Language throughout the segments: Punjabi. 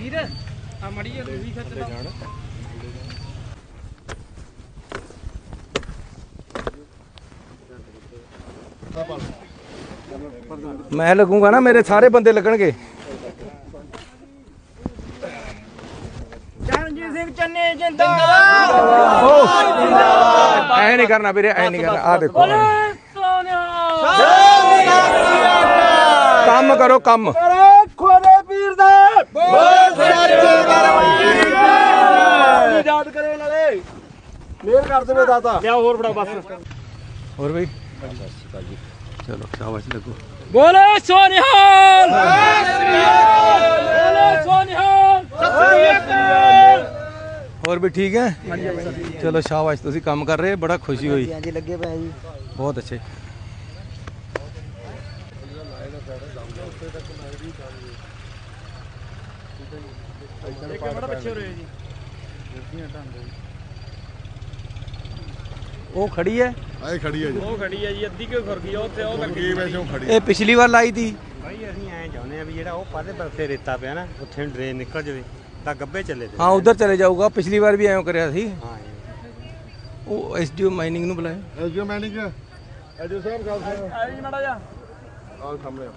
ਵੀਰ ਆ ਮੜੀ ਆ ਵੀ ਖੱਤ ਦਾ ਮੈਂ ਲੱਗੂਗਾ ਨਾ ਮੇਰੇ ਸਾਰੇ ਬੰਦੇ ਲੱਗਣਗੇ। ਚਰਨਜੀਤ ਸਿੰਘ ਚੰਨੇ ਜਿੰਦਾਬਾਦ। ਐ ਨਹੀਂ ਕਰਨਾ ਵੀਰੇ ਐ ਨਹੀਂ ਕਰਨਾ। ਆ ਦੇਖੋ। ਕੰਮ ਕਰੋ ਕੰਮ। ਬੋਲ ਸੱਚੇ ਯਾਦ ਕਰੇ ਨਾਲੇ ਮੇਰ ਕਰ ਦੇਵੇ ਦਾਤਾ। ਲਿਆ ਹੋਰ ਬੜਾ ਬਸ। ਹੋਰ ਬਈ। ਚਲੋ ਸ਼ਾਬਾਸ਼ ਲੱਗੋ। ਬੋਲੇ ਸੋਨਿਹਾਲ। ਬੋਲੇ ਸੋਨਿਹਾਲ। ਹੋਰ ਵੀ ਠੀਕ ਹੈ? ਚਲੋ ਸ਼ਾਬਾਸ਼ ਤੁਸੀਂ ਕੰਮ ਕਰ ਰਹੇ ਬੜਾ ਖੁਸ਼ੀ ਹੋਈ। ਹਾਂਜੀ ਲੱਗੇ ਪਏ ਜੀ। ਬਹੁਤ ਅੱਛੇ। ਉਹ ਖੜੀ ਹੈ? ਆਏ ਖੜੀ ਹੈ ਜੀ। ਉਹ ਖੜੀ ਹੈ ਜੀ ਅੱਧੀ ਕਿਉਂ ਖੁਰ ਗਈ ਉੱਥੇ ਉਹ ਕੀ ਵੈਸੋਂ ਖੜੀ ਇਹ ਪਿਛਲੀ ਵਾਰ ਲਾਈ ਤੀ। ਭਾਈ ਅਸੀਂ ਐਂ ਚਾਹੁੰਦੇ ਆ ਵੀ ਜਿਹੜਾ ਉਹ ਪਾਦੇ ਪਾਸੇ ਰੇਤਾ ਪਿਆ ਨਾ ਉੱਥੇ ਡਰੇਨ ਨਿਕਲ ਜਾਵੇ ਤਾਂ ਗੱਬੇ ਚੱਲੇ ਤੇ। ਹਾਂ ਉਧਰ ਚਲੇ ਜਾਊਗਾ। ਪਿਛਲੀ ਵਾਰ ਵੀ ਐਂ ਕਰਿਆ ਸੀ। ਹਾਂ। ਉਹ ਐਸਡੀਓ ਮਾਈਨਿੰਗ ਨੂੰ ਬੁਲਾਇਆ। ਐਜੋ ਮੈਨਿਕ ਐਜੋ ਸਾਹਿਬ ਗੱਲ ਸੁਣੋ। ਆ ਜੀ ਮੜਾ ਜਾ ਆਹ ਸਾਹਮਣੇ ਆ।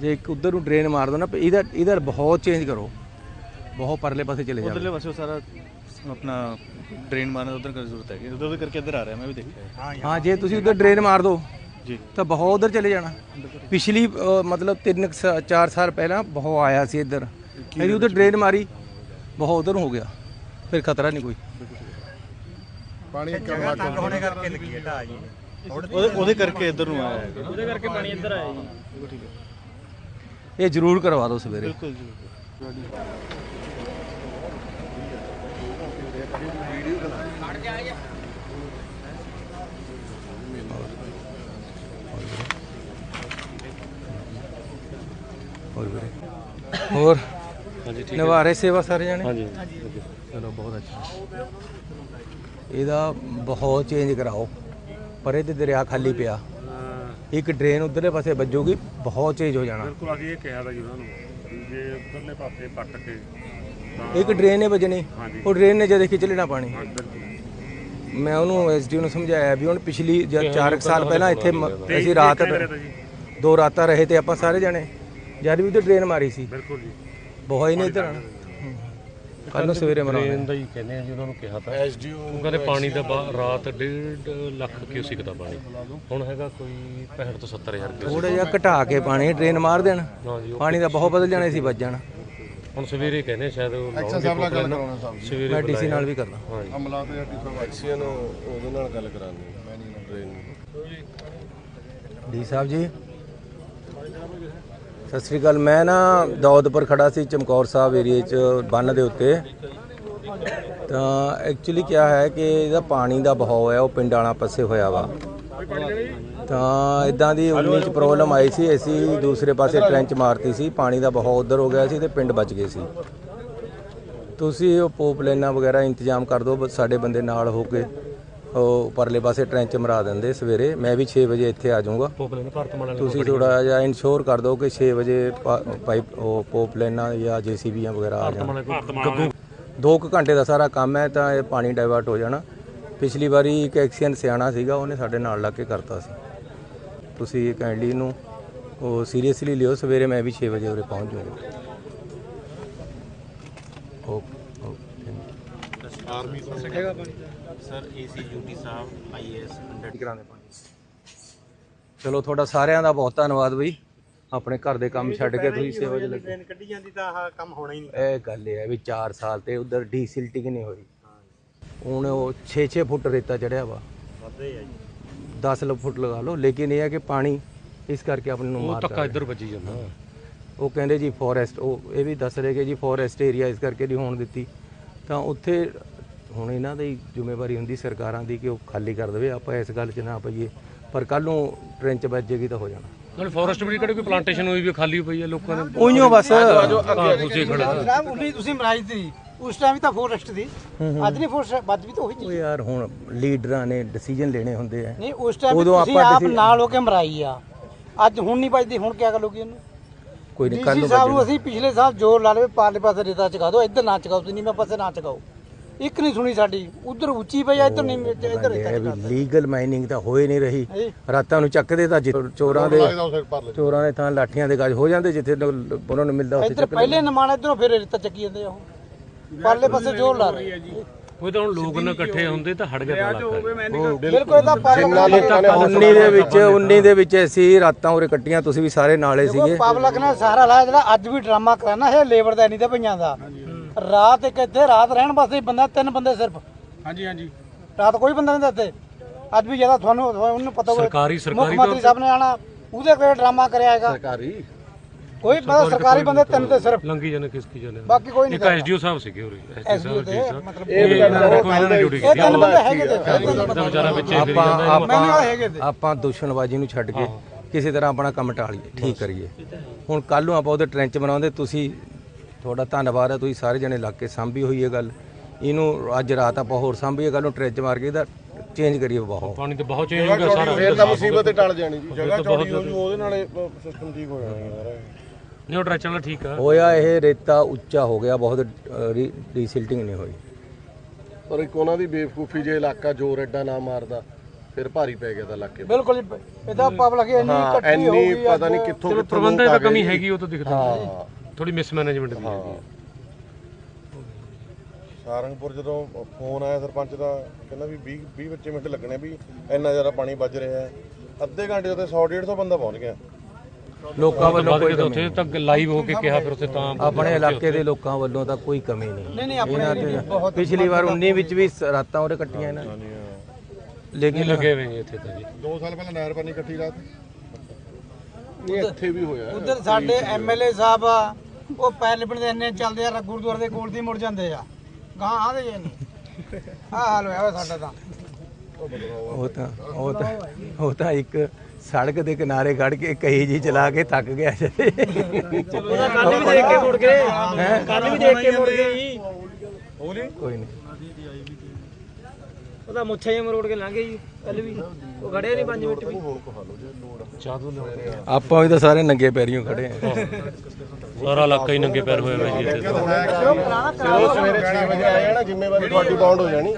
ਜੇ ਇੱਕ ਉਧਰ ਨੂੰ ਡਰੇਨ ਮਾਰ ਦੋ ਨਾ ਇਹਦਾ ਇਹਦਾ ਬਹੁਤ ਚੇਂਜ ਕਰੋ। ਬਹੁਤ ਪਰਲੇ ਪਾਸੇ ਚਲੇ ਜਾਓ। ਉਧਰਲੇ ਪਾਸੇ ਸਾਰਾ ਆਪਣਾ ਡਰੇਨ ਮਾਰਨ ਉਧਰ ਕਰ ਜ਼ਰੂਰਤ ਹੈ ਉਧਰ ਉਧਰ ਕਰਕੇ ਇੱਧਰ ਆ ਰਿਹਾ ਮੈਂ ਵੀ ਦੇਖਿਆ ਹੈ। ਹਾਂ ਜੀ। ਹਾਂ ਜੇ ਤੁਸੀਂ ਉਧਰ ਡਰੇਨ ਮਾਰ ਦੋ ਜੀ। ਤਾਂ ਬਹੁਤ ਉਧਰ ਚਲੇ ਜਾਣਾ। ਪਿਛਲੀ ਮਤਲਬ 3 4 ਸਾਲ ਪਹਿਲਾਂ ਬਹੁਤ ਆਇਆ ਸੀ ਇੱਧਰ। ਇਹਦੀ ਉਧਰ ਡਰੇਨ ਮਾਰੀ ਬਹੁਤ ਉਧਰ ਹੋ ਗਿਆ। ਫਿਰ ਖਤਰਾ ਨਹੀਂ ਕੋਈ। ਪਾਣੀ ਜਗ੍ਹਾ ਤੰਗ ਹੋਣੇ ਕਰਕੇ ਲੱਗੀ ਹੈ ਢਾਹ ਜੀ। ਉਹਦੇ ਉਹਦੇ ਕਰਕੇ ਇੱਧਰ ਨੂੰ ਆਇਆ ਹੈ ਉਹਦੇ ਕਰਕੇ ਪਾਣੀ ਇੱਧਰ ਆਇਆ ਜੀ। ਇਹ ਜ਼ਰੂਰ ਕਰਵਾ ਦਿਓ ਸਵੇਰੇ। ਬਿਲਕੁਲ ਜੀ ਹੋਰ ਵੀਰੇ? ਹੋਰ? ਹਾਂਜੀ ਠੀਕ ਨਿਭਾ ਰਹੇ ਸੇਵਾ ਸਾਰੇ ਜਾਣੇ? ਹਾਂਜੀ। ਚਲੋ ਬਹੁਤ ਅੱਛਾ। ਇਹਦਾ ਬਹੁਤ ਚੇਂਜ ਕਰਾਓ। ਪਰ ਇਹਦੇ ਦਰਿਆ ਖਾਲੀ ਪਿਆ। ਇੱਕ ਡਰੇਨ ਉਧਰਲੇ ਪਾਸੇ ਵੱਜੂਗੀ ਬਹੁਤ ਚੇਂਜ ਹੋ ਜਾਣਾ। ਬਿਲਕੁਲ ਅਸੀਂ ਇਹ ਕਿਹਾ ਤਾਂ ਜੀ ਉਹਨਾਂ ਨੂੰ ਵੀ ਜੇ ਉੱਧਰਲੇ ਪਾਸੇ ਪੱਟ ਕੇ ਇੱਕ ਡਰੇਨ ਨੇ ਵੱਜਣੀ। ਉਹ ਡਰੇਨ ਨੇ ਜਦੇ ਖਿੱਚ ਲੈਣਾ ਪਾਣੀ। ਬਿਲਕੁਲ ਮੈਂ ਉਹਨੂੰ ਐਸਡੀਓ ਨੂੰ ਸਮਝਾਇਆ ਵੀ ਹੁਣ ਪਿਛਲੀ ਜਦ 4 ਸਾਲ ਪਹਿਲਾਂ ਇੱਥੇ ਮ- ਅਸੀਂ ਰਾਤ ਦੋ ਰਾਤਾਂ ਰਹੇ ਤੇ ਆਪਾਂ ਸਾਰੇ ਜਣੇ। ਜਦ ਵੀ ਉਧਰ ਡਰੇਨ ਮਾਰੀ ਸੀ। ਬਿਲਕੁਲ ਜੀ। ਬਹੁਤ ਹੀ ਨਹੀਂ ਇੱਧਰ ਕੱਲ ਨੂੰ ਸਵੇਰੇ ਮਰਾਉਣਾ ਦਾ ਹੀ ਕਹਿੰਦੇ ਆ ਜੀ ਉਹਨਾਂ ਨੂੰ ਕਿਹਾ ਤਾਂ। ਉਹ ਕਹਿੰਦੇ ਪਾਣੀ ਦਾ ਬਾ- ਰਾਤ 1.5 ਲੱਖ ਕਿਊਸਿਕ ਦਾ। ਪਾਣੀ ਹੁਣ ਹੈਗਾ ਕੋਈ 65 ਤੋਂ 70 ਹਜ਼ਾਰ ਕਿਊਸਿਕ ਥੋੜਾ ਜਿਹਾ ਘਟਾ ਕੇ ਪਾਣੀ ਡਰੇਨ ਮਾਰ ਦੇਣ। ਹਾਂ ਜੀ ਉਹ ਪਾਣੀ ਦਾ ਬਹੁਤ ਬਦਲ ਜਾਣਾ ਸੀ ਵੱਜ ਜਾਣਾ। ਹੁਣ ਸਵੇਰੇ ਕਹਿੰਦੇ ਸ਼ਾਇਦ ਉਹ ਐਕਸ਼ਨ ਸਾਹਿਬ ਨਾਲ ਗੱਲ ਕਰਾਉਣਾ ਸਾਹਿਬ ਸਵੇਰੇ ਮੈਂ ਡੀਸੀ ਨਾਲ ਵੀ ਕਰਦਾ। ਹਾਂ ਜੀ। ਅਮਲਾ ਤੇ ਟੀਸਾ ਐਕਸ਼ਨ ਉਹਦੇ ਨਾਲ ਗੱਲ ਕਰਾਣੀ ਟ੍ਰੇਨ ਡੀ ਸਾਹਿਬ ਜੀ। ਸਤਿ ਸ੍ਰੀ ਅਕਾਲ। ਮੈਂ ਨਾ ਦੌਦਪੁਰ ਖੜਾ ਸੀ ਚਮਕੌਰ ਸਾਹਿਬ ਏਰੀਏ 'ਚ ਬੰਨ ਦੇ ਉੱਤੇ। ਤਾਂ ਐਕਚੁਅਲੀ ਕੀ ਹੈ ਕਿ ਇਹਦਾ ਪਾਣੀ ਦਾ ਬਹਾਅ ਹੈ, ਉਹ ਪਿੰਡ ਵਾਲਾ ਪਾਸੇ ਹੋਇਆ ਵਾ। ਤਾਂ ਇਦਾਂ ਦੀ 19 ਚ ਪ੍ਰੋਬਲਮ ਆਈ ਸੀ, ਅਸੀਂ ਦੂਸਰੇ ਪਾਸੇ ਟ੍ਰੈਂਚ ਮਾਰਤੀ ਸੀ, ਪਾਣੀ ਦਾ ਬਹਾਅ ਉਧਰ ਹੋ ਗਿਆ ਸੀ ਤੇ ਪਿੰਡ ਬਚ ਗਏ ਸੀ। ਤੁਸੀਂ ਉਹ ਪੋਪ ਵਗੈਰਾ ਇੰਤਜ਼ਾਮ ਕਰ ਦਿਓ ਬਸ ਸਾਡੇ ਬੰਦੇ ਨਾਲ ਹੋ ਕੇ। ਉਹ ਪਰਲੇ ਪਾਸੇ ਟ੍ਰੈਂਚ ਮਰਾ ਦਿੰਦੇ ਸਵੇਰੇ। ਮੈਂ ਵੀ 6 ਵਜੇ ਇੱਥੇ ਆ ਜਾਊਂਗਾ। ਤੁਸੀਂ ਥੋੜਾ ਜਿਹਾ ਇਨਸ਼ੋਰ ਕਰ ਦਿਓ ਕਿ 6 ਵਜੇ ਪਾਈਪ ਉਹ ਪੋਪ ਲੈਣਾ ਜਾਂ ਜੀਸੀਬੀਆਂ ਵਗੈਰਾ ਆ ਜਾਣ। ਗੱਗੂ ਦੋ ਕੁ ਘੰਟੇ ਦਾ ਸਾਰਾ ਕੰਮ ਹੈ ਤਾਂ ਇਹ ਪਾਣੀ ਡਾਇਵਰਟ ਹੋ ਜਾਣਾ। ਪਿਛਲੀ ਵਾਰੀ ਇੱਕ ਐਕਸੀਅਨ ਸਿਆਣਾ ਸੀਗਾ ਉਹਨੇ ਸਾਡੇ ਨਾਲ ਲੱਗ ਕੇ ਕਰਤਾ ਸੀ। ਤੁਸੀਂ ਕਾਈਂਡਲੀ ਨੂੰ ਉਹ ਸੀਰੀਅਸਲੀ ਲਿਓ ਸਵੇਰੇ ਮੈਂ ਵੀ 6 ਵਜੇ ਉਰੇ ਪਹੁੰਚ ਜਾਊਂਗਾ। Okay. Okay sir AC UT Sahib IS 100 ਕਰਾਣੇ ਪਾਣੀ? ਚਲੋ ਤੁਹਾਡਾ ਸਾਰਿਆਂ ਦਾ ਬਹੁਤ ਧੰਨਵਾਦ ਬਈ। ਆਪਣੇ ਘਰ ਦੇ ਕੰਮ ਛੱਡ ਕੇ ਤੁਸੀਂ ਸੇਵਾ 'ਚ ਲੱਗੇ। ਟ੍ਰੇਨ ਕੱਢੀ ਜਾਂਦੀ ਤਾਂ ਆਹ ਕੰਮ ਹੋਣਾ ਹੀ ਨਹੀਂ। ਇਹ ਗੱਲ ਇਹ ਹੈ ਵੀ 4 ਸਾਲ ਤੇ ਉਧਰ ਡੀਸਿਲਟਿੰਗ ਨਹੀਂ ਹੋਈ। ਹੁਣ ਉਹ 6-6 ਫੁੱਟ ਰੇਤਾ ਚੜਿਆ ਵਾ। ਵੱਧੇ ਆ ਜੀ। 10 ਲ ਫੁੱਟ ਲਗਾ ਲਓ ਲੇਕਿਨ ਇਹ ਹੈ ਕਿ ਪਾਣੀ ਇਸ ਕਰਕੇ ਆਪਣੇ ਨੂੰ ਉਹ ਮਾਰਦਾ ਧੱਕਾ ਹੈ। ਇੱਧਰ ਵੱਜੀ ਜਾਂਦਾ। ਉਹ ਕਹਿੰਦੇ ਜੀ ਫੋਰੈਸਟ ਉਹ ਇਹ ਵੀ ਦੱਸ ਰਹੇ ਕਿ ਜੀ ਫੋਰੈਸਟ ਏਰੀਆ ਇਸ ਕਰਕੇ ਨਹੀਂ ਹੋਣ ਦਿੱਤੀ। ਤਾਂ ਉੱਥੇ ਹੁਣ ਇਹਨਾਂ ਦੀ ਜ਼ਿੰਮੇਵਾਰੀ ਹੁੰਦੀ ਸਰਕਾਰਾਂ ਦੀ ਕਿ ਉਹ ਖਾਲੀ ਕਰ ਦੇਵੇ। ਆਪਾਂ ਇਸ ਗੱਲ 'ਚ ਨਾ ਪਈਏ ਪਰ ਕੱਲ ਨੂੰ ਟ੍ਰੈਂਚ ਵੱਜੇਗੀ ਤਾਂ ਹੋ ਜਾਣਾ। ਨਾਲ ਫੋਰੈਸਟ ਵੀ ਕਿਹੜੇ ਕੋਈ ਪਲਾਂਟੇਸ਼ਨ ਹੋਈ ਵੀ ਖਾਲੀ ਪਈ ਹੈ ਲੋਕਾਂ ਨੇ ਉਈਓ ਬਸ। ਤੁਸੀਂ ਖੜਾ ਜਨਾਬ ਉਨੀ ਤੁਸੀਂ ਮਰਾਈ ਸੀ ਉਸ ਟਾਈਮ ਵੀ ਤਾਂ ਫੋਰੈਸਟ ਦੀ ਅੱਜ ਨਹੀਂ ਫੋਰੈਸਟ ਵੱਧ ਵੀ ਤਾਂ ਉਹੀ ਚੀਜ਼ ਯਾਰ ਹੁਣ ਲੀਡਰਾਂ ਨੇ ਡਿਸੀਜਨ ਲੈਣੇ ਹੁੰਦੇ ਆ। ਨਹੀਂ ਉਸ ਟਾਈਮ ਉਦੋਂ ਤੁਸੀਂ ਆਪਾਂ ਨਾਲ ਹੋ ਕੇ ਮਰਾਈ ਆ। ਅੱਜ ਹੁਣ ਨਹੀਂ ਵੱਜਦੀ ਹੁਣ ਕਿਆ ਕਰੋਗੇ ਇਹਨੂੰ ਕੋਈ ਨਹੀਂ ਕੱਲ ਨੂੰ ਸਾਹਿਬ ਨੂੰ ਵੱਜੇਗਾ। ਅਸੀਂ ਪਿਛਲੇ ਸਾਲ ਜ਼ੋਰ ਲਾ ਲਵੇ ਪਾਰਲੇ ਪਾਸੇ ਰੇਤਾ ਚਕਾ ਦਿਓ ਇੱਧਰ ਨਾ ਚਕਾਓ ਤੁਸੀਂ ਮੈਂ ਪਾਸੇ ਨਾ ਚਕਾਓ। ਇੱਕ ਨਹੀਂ ਸੁਣੀ ਸਾਡੀ ਉਧਰ ਉੱਚੀ ਪਈ ਆ ਇੱਧਰ ਨਹੀਂ ਇੱਧਰ ਵੀ ਲੀਗਲ ਮਾਈਨਿੰਗ ਤਾਂ ਹੋ ਹੀ ਨਹੀਂ ਰਹੀ। ਰਾਤਾਂ ਨੂੰ ਚੱਕਦੇ ਤਾਂ ਚੋਰਾਂ ਦੇ ਚੋਰਾਂ ਦੇ ਤਾਂ ਲਾਠੀਆਂ ਦੇ ਗੱਜ ਹੋ ਜਾਂਦੇ ਜਿੱਥੇ ਉਹਨਾਂ ਨੂੰ ਮਿਲਦਾ ਉੱਥੇ ਇੱਧਰ ਪਹਿਲੇ ਨਮਾਨ ਇੱਧਰੋਂ ਫਿਰ ਰੇਤਾ ਚੱਕੀ ਜਾਂਦੇ ਆ ਉਹ। ਪਾਰਲੇ ਪਾਸੇ ਜ਼ੋਰ ਲਾ ਰਹੇ ਉਹ ਤਾਂ ਹੁਣ ਲੋਕ ਨਾ ਇਕੱਠੇ ਹੁੰਦੇ ਤਾਂ ਹਟ ਗਿਆ ਤਾਂ ਬਿਲਕੁਲ ਲੋਕਾਂ ਨੇ 19 ਦੇ ਵਿੱਚ 19 ਦੇ ਵਿੱਚ ਅਸੀਂ ਰਾਤਾਂ ਉਰੇ ਕੱਟੀਆਂ ਤੁਸੀਂ ਵੀ ਸਾਰੇ ਨਾਲੇ ਸੀਗੇ। ਪਬਲਿਕ ਨੇ ਸਾਰਾ ਲਾਇਆ ਜਿਹੜਾ ਅੱਜ ਵੀ ਡਰਾਮਾ ਕਰਾਣਾ ਇਹ ਲੇਬਰ ਦਾ ਨਹੀਂ ਤੇ ਪਈਆਂ ਦਾ। ਰਾਤ ਇੱਕ ਇੱਥੇ ਰਾਤ ਰਹਿਣ ਵਾਸਤੇ ਬੰਦਾ ਤਿੰਨ ਬੰਦੇ ਸਿਰਫ। ਹਾਂਜੀ ਹਾਂਜੀ। ਰਾਤ ਕੋਈ ਬੰਦਾ ਨਹੀਂ ਦਿੱਤੇ ਅੱਜ ਵੀ ਜ਼ਿਆਦਾ ਤੁਹਾਨੂੰ ਉਹਨੂੰ ਪਤਾ ਹੋਵੇ। ਸਰਕਾਰੀ- ਸਰਕਾਰੀ ਮੁੱਖ ਮੰਤਰੀ ਸਾਹਿਬ ਨੇ ਆਣਾ ਉਹਦੇ ਕੋਲ ਡਰਾਮਾ ਕਰਿਆ ਹੈਗਾ। ਸਰਕਾਰੀ? ਕੋਈ ਪਤਾ ਸਰਕਾਰੀ ਬੰਦੇ ਤਿੰਨ ਤੇ ਸਿਰਫ। ਲੰਗੀ ਜਾਣੇ ਕਿਸ ਕੀ ਜਾਣੇ ਬਾਕੀ ਕੋਈ ਨਹੀਂ ਇੱਕ ਐਸਡੀਓ ਸਾਹਿਬ ਸੀਗੇ ਉਰੇ ਐਸਡੀਓ ਤੇ ਮਤਲਬ ਇਹ ਇਹਨਾਂ ਨੇ ਕੋਈ ਇਹਨਾਂ ਨੇ ਡਿਊਟੀ ਇਹ ਕੀਤੀ। ਤਿੰਨ ਬੰਦੇ ਹੈਗੇ ਤੇ ਇਹ ਤਿੰਨ ਉਹਦਾ ਵਿਚਾਰਾ ਵਿੱਚ ਫਿਰੀ ਆਪਾਂ ਜਾਂਦਾ ਮੈਨੂੰ ਆਪਾਂ ਹੈਗੇ ਤੇ। ਆਪਾਂ ਦੁਸ਼ਮਣਬਾਜ਼ੀ ਨੂੰ ਛੱਡ ਕੇ ਕਿਸੇ ਤਰ੍ਹਾਂ ਆਪਣਾ ਕੰਮ ਟਾਲੀਏ ਠੀਕ ਕਰੀਏ। ਹੁਣ ਕੱਲ ਨੂੰ ਆਪਾਂ ਉਹਦੇ ਟ੍ਰੈਂਚ ਬਣਾਉਂਦੇ ਤੁਸੀਂ ਤੁਹਾਡਾ ਧੰਨਵਾਦ ਹੈ ਤੁਸੀਂ ਸਾਰੇ ਜਣੇ ਲੱਗ ਕੇ ਸਾਂਭੀ ਹੋਈ ਹੈ ਗੱਲ। ਇਹਨੂੰ ਅੱਜ ਰਾਤ ਆਪਾਂ ਹੋਰ ਸਾਂਭੀਏ ਕੱਲ ਨੂੰ ਟ੍ਰੈਂਚ ਮਾਰ ਕੇ ਇਹਦਾ ਚੇਂਜ ਕਰੀਏ ਬਹੁਤ। ਪਾਣੀ ਤਾਂ ਬਹੁਤ ਚੇਂਜ ਹੋ ਗਿਆ ਸਾਰਾ। ਫੇਰ ਤਾਂ ਮੁਸੀਬਤ ਹੀ ਟਲ ਜਾਣੀ ਜੀ ਜਗ੍ਹਾ ਚੌੜੀ ਹੋ ਉਹਦੇ ਨਾਲੇ ਸਿਸਟਮ ਠੀਕ ਹੋ ਜਾਣਾ ਸਾਰਾ। ਨਹੀਂ ਉਹ ਨਾਲ ਠੀਕ ਆ। ਹੋਇਆ ਇਹ ਰੇਤਾ ਉੱਚਾ ਹੋ ਗਿਆ ਬਹੁਤ ਰੀਸਿਲਟਿੰਗ ਨਹੀਂ ਹੋਈ। ਪਰ ਇੱਕ ਉਹਨਾਂ ਦੀ ਬੇਵਕੂਫੀ ਜੇ ਇਲਾਕਾ ਜ਼ੋਰ ਐਡਾ ਨਾ ਮਾਰਦਾ ਫਿਰ ਭਾਰੀ ਪੈ ਗਿਆ ਤਾਂ ਇਲਾਕੇ ਤੇ। ਬਿਲਕੁਲ ਜੀ, ਇਹਦਾ ਪਬਲਿਕ ਇੰਨੀ ਇਕੱਠੀ ਹੋ ਗਈ ਪਤਾ ਨਹੀਂ ਕਿੱਥੋਂ ਕਿੱਥੋਂ ਪ੍ਰਬੰਧਨ ਦੀ ਕਮੀ। ਹੈਗੀ ਉਹ ਤਾਂ ਦਿਖਦਾ ਹਾਂ। ਥੋੜੀ ਮਿਸਮੈਨੇਜਮੈਂਟ ਦੀ ਹਾਂ। ਸਾਰੰਗਪੁਰ ਜਦੋਂ ਫੋਨ ਆਇਆ ਸਰਪੰਚ ਦਾ ਕਹਿੰਦਾ ਵੀ 20 20 25 ਮਿੰਟ ਲੱਗਣੇ ਵੀ ਇੰਨਾ ਜ਼ਿਆਦਾ ਪਾਣੀ ਵੱਜ ਰਿਹਾ ਹੈ। ਅੱਧੇ ਘੰਟੇ ਉੱਤੇ 100 150 ਬੰਦਾ ਪਹੁੰਚ ਗਿਆ। ਲੋਕਾਂ ਵੱਲੋਂ ਵੱਧ ਕੋਈ ਕੇ ਤਾਂ ਕਮੀ ਉੱਥੇ ਤੱਕ ਲਾਈਵ ਹੋ ਕੇ ਕਿਹਾ ਫਿਰ ਉੱਥੇ ਤਾਂ ਆਪਣੇ ਇਲਾਕੇ ਦੇ ਲੋਕਾਂ ਵੱਲੋਂ ਤਾਂ ਕੋਈ ਕਮੀ ਨਹੀਂ। ਨਹੀਂ ਨਹੀਂ ਆਪਣੇ ਪਿਛਲੀ ਵਾਰ 19 ਵਿੱਚ ਵੀ ਸ- ਰਾਤਾਂ ਉਹਦੇ ਕੱਟੀਆਂ ਇਹਨਾਂ ਨੇ। ਲੇਕਿਨ ਲੱਗੇ ਹੋਏ ਜੀ ਇੱਥੇ ਤਾਂ ਜੀ। 2 ਸਾਲ ਪਹਿਲਾਂ ਨਹਿਰ ਪਾਣੀ ਇਕੱਠੀ ਰਾਤ। ਨਹੀਂ ਇੱਥੇ ਵੀ ਹੋਇਆ। ਉਧਰ ਸਾਡੇ ਐਮਐਲਏ ਸਾਹਿਬ ਆ ਉਹ ਪੈਰ ਲਿਪਣ ਦੇ ਇੰਨੇ ਚੱਲਦੇ ਆ ਗੁਰਦੁਆਰੇ ਦੇ ਕੋਲ ਦੀ ਮੁੜ ਜਾਂਦੇ ਆ। ਗਾਂ ਆਦੇ ਜੇ ਨਹੀਂ ਆ ਹਾਲ ਹੋਇਆ ਵਾ ਸਾਡਾ ਤਾਂ। ਉਹ ਤਾਂ ਉਹ ਤਾਂ ਉਹ ਤਾਂ ਇੱਕ ਸੜਕ ਦੇ ਕਿਨਾਰੇ ਖੜ ਕੇ ਕਹੀ ਜੀ ਚਲਾ ਕੇ ਥੱਕ ਗਿਆ ਜਦੇ ਕੱਲ ਵੀ ਦੇਖ ਕੇ ਮੁੜ ਗਏ। ਕੱਲ ਵੀ ਦੇਖ ਕੇ ਮੁੜ ਗਏ ਜੀ। ਕੋਈ ਨਹੀਂ। ਉਹਦਾ ਮੁੱਛਾਂ ਹੀ ਮਰੋੜ ਕੇ ਲੰਘੇ ਜੀ ਕੱਲ ਵੀ। ਉਹ ਖੜੇ ਨਹੀਂ 5 ਮਿੰਟ ਵੀ। ਆਪਾਂ ਵੀ ਤਾਂ ਸਾਰੇ ਨੰਗੇ ਪੈਰੀਆਂ ਖੜੇ ਆ। ਸਾਰਾ ਇਲਾਕਾ ਹੀ ਨੰਗੇ ਪੈਰ ਹੋਇਆ ਹੋਇਆ ਜੀ ਇੱਥੇ। ਤਾਂ ਜਦੋਂ ਸਵੇਰੇ 6 ਵਜੇ ਆਇਆ ਨਾ ਜ਼ਿੰਮੇਵਾਰੀ ਤੁਹਾਡੀ ਬਾਉਂਡ ਹੋ ਜਾਣੀ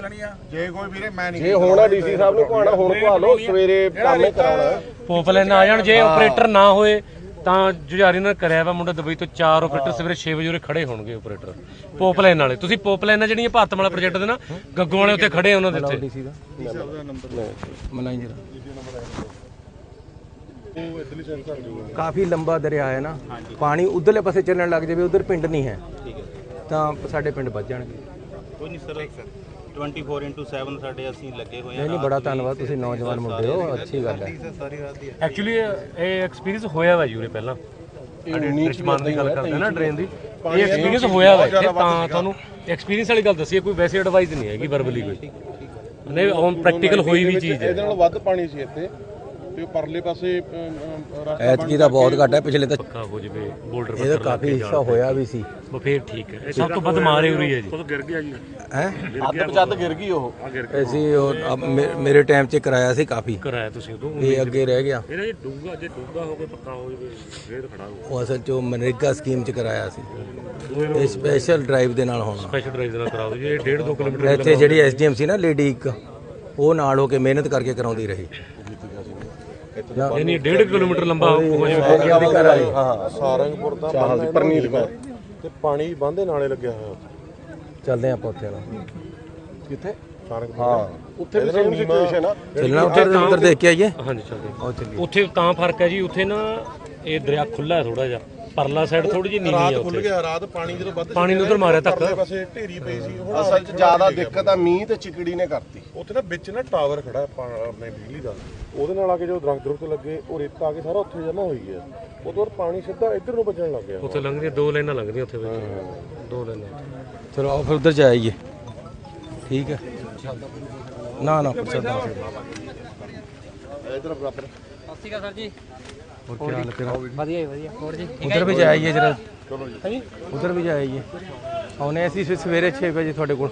ਜੇ ਕੋਈ ਵੀਰੇ ਮੈਂ ਨਹੀਂ ਜੇ ਹੋਣਾ ਡੀਸੀ ਸਾਹਿਬ ਨੂੰ ਕਹਾਣਾ ਹੁਣ ਕਹਾ ਲਓ ਸਵੇਰੇ ਕੰਮ ਹੀ ਕਰਾਉਣਾ। ਪੋਪਲੈਨ ਆ ਜਾਣ ਜੇ ਆਪਰੇਟਰ ਨਾ ਹੋਏ ਤਾਂ ਜੁਝਾਰੀ ਨਾਲ ਕਰਿਆ ਵਾ ਮੁੰਡਾ ਦੁਬਈ ਤੋਂ ਚਾਰ ਆਪਰੇਟਰ ਸਵੇਰੇ 6 ਵਜੇ ਉਰੇ ਖੜੇ ਹੋਣਗੇ ਆਪਰੇਟਰ। ਪੋਪਲੈਨ ਵਾਲੇ ਤੁਸੀਂ ਪੋਪਲੈਨ ਜਿਹੜੀਆਂ ਭਾਰਤ ਵਾਲਾ ਪ੍ਰੋਜੈਕਟ ਦੇ ਨਾ ਗੱਗੂ ਵਾਲੇ ਉੱਤੇ ਖੜੇ ਆ ਉਹਨਾਂ ਦੇ ਉੱਤੇ। ਡੀਸੀ ਦਾ। ਮਲਾਈ ਜਰਾ ਉਹ ਇਧਰਲੀ ਸਾਈਡ ਕਰ ਜੂਗਾ ਕਾਫੀ ਲੰਬਾ ਦਰਿਆ ਹੈ ਨਾ। ਪਾਣੀ ਉਧਰਲੇ ਪਾਸੇ ਚੱਲਣ ਲੱਗ ਜਾਵੇ ਉਧਰ ਪਿੰਡ ਨਹੀਂ ਹੈ। ਤਾਂ ਸਾਡੇ ਪਿੰਡ ਵੱਜ ਜਾਣਗੇ। ਕੋਈ ਨਹੀਂ ਸਰ 24/7 ਸਾਡੇ ਅਸੀਂ ਲੱਗੇ ਹੋਏ ਨਹੀਂ ਨਹੀਂ ਬੜਾ ਧੰਨਵਾਦ ਤੁਸੀਂ ਨੌਜਵਾਨ ਮੁੰਡੇ ਹੋ ਅੱਛੀ ਗੱਲ ਹੈ। ਐਕਚੁਅਲੀ ਇਹ ਐਕਸਪੀਰੀਅੰਸ ਹੋਇਆ ਵਾ ਯੂਰੇ ਪਹਿਲਾਂ। ਰਿਚਮਾਨ ਦੀ ਗੱਲ ਕਰਦੇ ਆ ਨਾ ਡਰੇਨ ਦੀ। ਇਹ ਐਕਸਪੀਰੀਅੰਸ ਹੋਇਆ ਵਾ ਇੱਥੇ ਤਾਂ ਤੁਹਾਨੂੰ ਐਕਸਪੀਰੀਅੰਸ ਵਾਲੀ ਗੱਲ ਦੱਸੀ ਕੋਈ ਵੈਸੇ ਐਡਵਾਈਸ ਨਹੀਂ ਹੈਗੀ ਵਰਬਲੀ ਕੋਈ। ਨਹੀਂ ਔਨ ਪ੍ਰੈਕਟੀਕਲ ਹੋਈ ਵੀ ਚੀਜ਼ ਹੈ। ਇਹਦੇ ਨਾਲ ਵੱਧ ਪਾਣੀ ਸੀ ਇੱਥੇ। ਤੇ ਉਹ ਪਰਲੇ ਪਾਸੇ ਐਤਕੀ ਦਾ ਬਹੁਤ ਘੱਟ ਹੈ ਪਿਛਲੇ ਤਾਂ ਪੱਕਾ ਹੋ ਜਵੇ ਬੋਲਡਰ ਇਹਦਾ ਕਾਫੀ ਹਿੱਸਾ ਹੋਇਆ ਵੀ ਸੀ। ਉਹ ਫੇਰ ਠੀਕ ਹੈ। ਇਹ ਸਭ ਤੋਂ ਵੱਧ ਮਾਰੇ ਉਰੀ ਹੈ ਜੀ। ਉਹ ਗਿਰ ਗਿਆ ਜੀ। ਹੈ? ਅੱਧ ਪਚੱਧ ਗਿਰ ਗਈ ਉਹ। ਅਸੀਂ ਮੇਰੇ ਟਾਈਮ 'ਚ ਕਰਾਇਆ ਸੀ ਕਾਫੀ। ਕਰਾਇਆ ਤੁਸੀਂ ਉਦੋਂ ਇਹ ਅੱਗੇ ਰਹਿ ਗਿਆ। ਇਹਦਾ ਜੇ ਡੂੰਗਾ ਜੇ ਡੂੰਗਾ ਹੋ ਕੇ ਪੱਕਾ ਹੋ ਜਵੇ ਫੇਰ ਖੜਾ ਹੋ ਉਹ ਅਸਲ 'ਚ ਉਹ ਮਨਰੇਗਾ ਸਕੀਮ 'ਚ ਕਰਾਇਆ ਸੀ। ਇਹ ਸਪੈਸ਼ਲ ਡਰਾਈਵ ਦੇ ਨਾਲ ਹੋਣਾ। ਸਪੈਸ਼ਲ ਡਰਾਈਵ ਦੇ ਨਾਲ ਕਰਾਓ ਜੀ। ਇਹ 1.5 2 ਕਿਲੋਮੀਟਰ ਇੱਥੇ ਜਿਹੜੀ ਐਸਡੀਐਮ ਸੀ ਨਾ ਲੇਡੀ ਇੱਕ ਉਹ ਨਾਲ ਹੋ ਕੇ ਮਿਹਨਤ ਕਰਕੇ ਕਰਾਉਂਦੀ ਰਹੀ। ਨਹੀਂ 1.5 ਕਿਲੋਮੀਟਰ ਲੰਬਾ ਹੋ ਜਾਵੇ ਉਹਦੀ ਘਰ ਵਾਲੀ। ਹਾਂ ਸਾਰੰਗਪੁਰ ਦਾ ਹੈ ਪਰਨੀਤ ਤੇ ਪਾਣੀ ਬੰਦੇ ਨਾਲੇ ਲੱਗਿਆ ਹੋਇਆ ਉੱਥੇ। ਚੱਲਦੇ ਆਪਾਂ ਉੱਥੇ ਨਾਲ ਕਿੱਥੇ? ਸਾਰੰਗਪੁਰ ਹਾਂ। ਉੱਥੇ ਵੀ ਸੇਮ ਸਿਚੁਏਸ਼ਨ ਆ। ਚੱਲਣਾ ਉੱਥੇ ਉੱਧਰ ਦੇਖ ਕੇ ਆਈਏ। ਹਾਂਜੀ ਚੱਲਦੇ ਉੱਥੇ ਤਾਂ ਫ਼ਰਕ ਹੈ ਜੀ ਉੱਥੇ ਨਾ ਇਹ ਦਰਿਆ ਖੁੱਲਾ ਹੈ ਥੋੜਾ ਜਿਹਾ। ਪਰਲਾ ਸਾਈਡ ਥੋੜੀ ਜਿਹੀ ਨੀਵੀਂ ਰਾਤ ਖੁੱਲ ਉੱਥੇ। ਗਿਆ ਰਾਤ ਪਾਣੀ ਜਦੋਂ ਵੱਧ ਪਾਣੀ ਨੂੰ ਉਧਰ ਮਾਰਿਆ ਧੱਕ। ਪਰਲੇ ਪਾਸੇ ਢੇਰੀ ਪਈ ਸੀ ਹੁਣ ਅਸਲ 'ਚ ਜ਼ਿਆਦਾ ਦਿੱਕਤ ਆ ਮੀਂਹ ਤੇ ਚਿਕੜੀ ਨੇ ਕਰਤੀ। ਉੱਥੇ ਨਾ ਵਿੱਚ ਨਾ ਟਾਵਰ ਖੜਾ ਹੈ ਪਾ- ਆਪਣੇ ਬਿਜਲੀ ਦਾ। ਉਹਦੇ ਨਾਲ ਆ ਕੇ ਜਦੋਂ ਦਰਖਤ ਦਰਖਤ ਲੱਗੇ ਉਹ ਰੇਤਾ ਆ ਕੇ ਸਾਰਾ ਉੱਥੇ ਜਮਾ ਹੋਈ ਗਿਆ। ਉਦੋਂ ਬਾਅਦ ਪਾਣੀ ਸਿੱਧਾ ਇੱਧਰ ਨੂੰ ਵੱਜਣ ਲੱਗ ਗਿਆ। ਉੱਥੇ ਲੰਘਦੀਆਂ ਦੋ ਲਾਈਨਾਂ ਲੰਘਦੀਆਂ ਉੱਥੇ ਵਿੱਚ। ਦੋ ਲਾਈਨਾਂ ਚਲੋ ਆਓ ਫਿਰ ਉੱਧਰ ਜਾਈਏ। ਠੀਕ ਹੈ। ਨਾ ਨਾ ਚੱਲਦਾ ਇੱਧਰ ਬਰਾਬਰ। ਹੋਰ ਕੀ ਹਾਲ ਹੈ ਤੇਰਾ? ਵਧੀਆ ਵਧੀਆ। ਹੋਰ ਜੀ। ਉਧਰ ਵੀ ਜਾਈਏ ਜਰਾ ਚਲੋ ਜੀ। ਉਧਰ ਵੀ ਜਾਈਏ ਆਉਨੇ ਅਸੀਂ ਸਵੇਰੇ 6 ਵਜੇ ਤੁਹਾਡੇ ਕੋਲ।